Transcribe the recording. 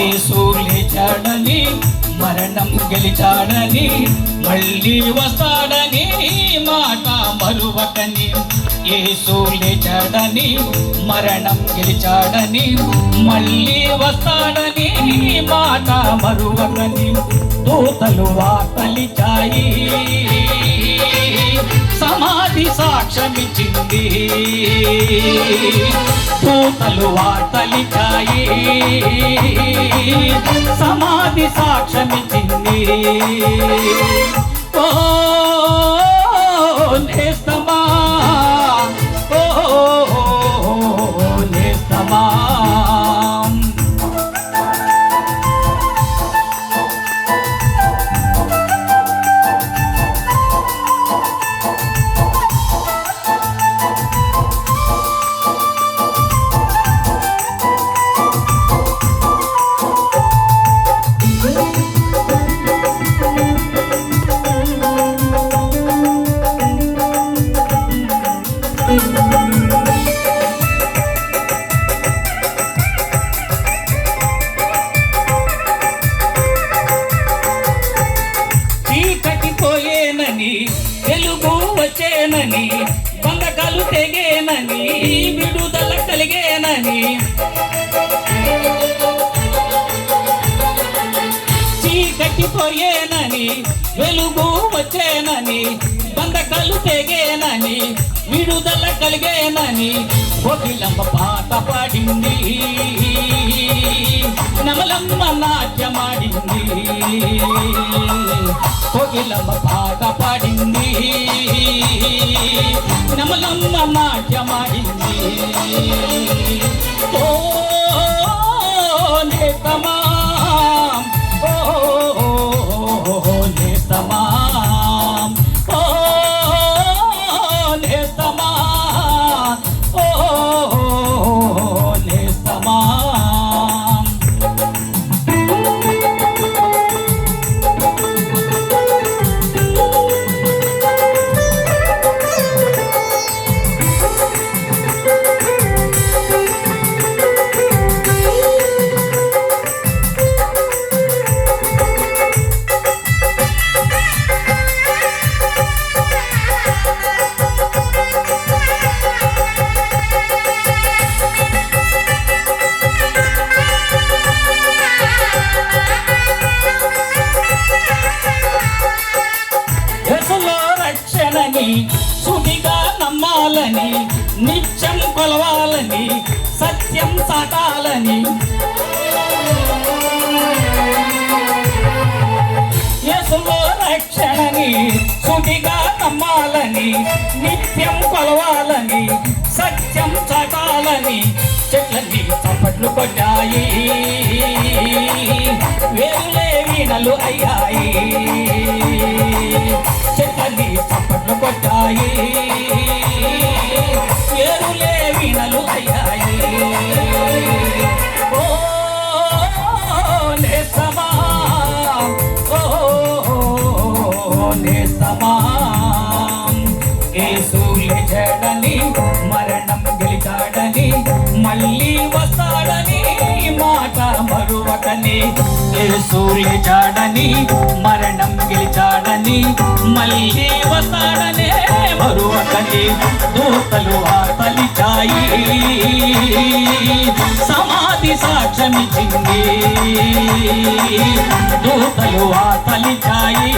యేసు లేచాడని మరణం గెలిచాడని మళ్ళీ వస్తాడని మాట మరువకని యేసు లేచాడని మరణం గెలిచాడని మళ్ళీ వస్తాడని మాట మరువకని దూతలు వార్తలిచాయి సమాధి సాక్ష్యమిచ్చింది పూతలు వార్తలిచాయి సమాధి సాక్ష్యమిచ్చింది ఓ నేస్తమా. ఓ నేస్తమా. కలిగేనని చీకటి పోయేనని వెలుగు వచ్చేనని బంధకాలు తెగేనని విడుదల కలిగేనని కోకిలమ్మ పాట పాడింది. నమలమ్మ నాట్యమాడింది కోకిలమ్మ పాట పాడింది. నమలమ్మ నాట్యమాడింది ఓ నేతమా నమ్మాలని నిత్యం కొలవాలని సత్యం సాటాలని. యసులో రక్షణని సుడిగా నమ్మాలని నిత్యం కొలవాలని సత్యం చాటాలని చెట్లన్నీ చప్పట్లు కొట్టాయి. వేరులే వీణలు అయ్యాయి. యేసు లేచాడని మరణం గెలిచాడని మళ్ళీ వస్తాడని మాట మరువకని యేసు లేచాడని మరణం గెలిచాడని మళ్ళీ వస్తాడనే మరువకని దూతలు వార్తలిచాయి సమాధి సాక్ష్యమిచ్చింది. దూతలు వార్తలిచాయి